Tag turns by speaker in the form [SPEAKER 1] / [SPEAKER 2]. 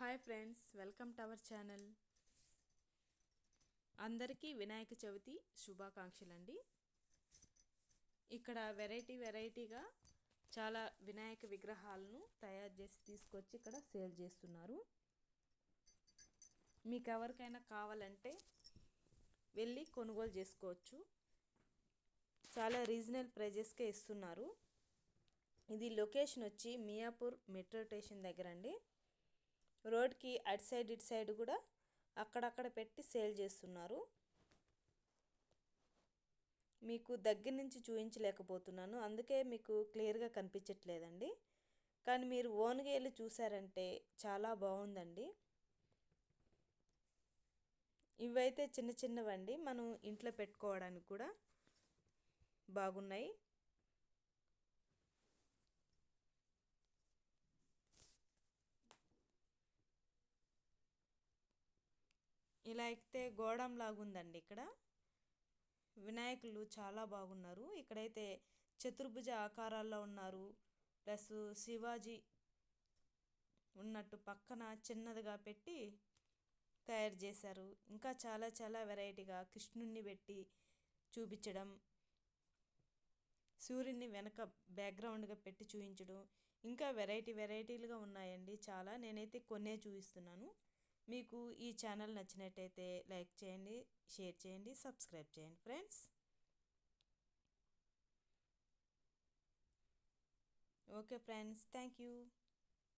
[SPEAKER 1] Hi friends welcome to our channel. అందరికీ వినాయక చవితి శుభాకాంక్షలు అండి ఇక్కడ వెరైటీ వెరైటీగా చాలా వినాయక విగ్రహాలను తయారు చేసి తీసుకొచ్చి ఇక్కడ సేల్ చేస్తున్నారు. మీకు ఎవరికైనా కావాలంటే వెళ్ళి కొనుగోలు చేసుకోవచ్చు. చాలా రీజనల్ ప్రైజెస్కే ఇస్తున్నారు. ఇది లొకేషన్ వచ్చి మియాపూర్ మెట్రో స్టేషన్ దగ్గర అండి రోడ్కి అటు సైడ్ ఇటు సైడ్ కూడా అక్కడక్కడ పెట్టి సేల్ చేస్తున్నారు. మీకు దగ్గర నుంచి చూపించలేకపోతున్నాను అందుకే మీకు క్లియర్గా కనిపించట్లేదండి. కానీ మీరు ఓన్గా వెళ్ళి చూసారంటే చాలా బాగుందండి. ఇవైతే చిన్న చిన్నవండి. మనం ఇంట్లో పెట్టుకోవడానికి కూడా బాగున్నాయి. ఇలా ఎక్కితే గోడం లాగుందండి ఇక్కడ. వినాయకులు చాలా బాగున్నారు. ఇక్కడైతే చతుర్భుజ ఆకారాల్లో ఉన్నారు. ప్లస్ శివాజీ ఉన్నట్టు పక్కన చిన్నదిగా పెట్టి తయారు చేశారు. ఇంకా చాలా చాలా వెరైటీగా కృష్ణుణ్ణి పెట్టి చూపించడం సూర్యుని వెనక బ్యాక్గ్రౌండ్గా పెట్టి చూపించడం ఇంకా వెరైటీ వెరైటీలుగా ఉన్నాయండి చాలా. నేనైతే కొన్నే చూపిస్తున్నాను. మీకు ఈ ఛానల్ నచ్చినట్టయితే లైక్ చేయండి షేర్ చేయండి సబ్స్క్రైబ్ చేయండి friends. Okay friends thank you.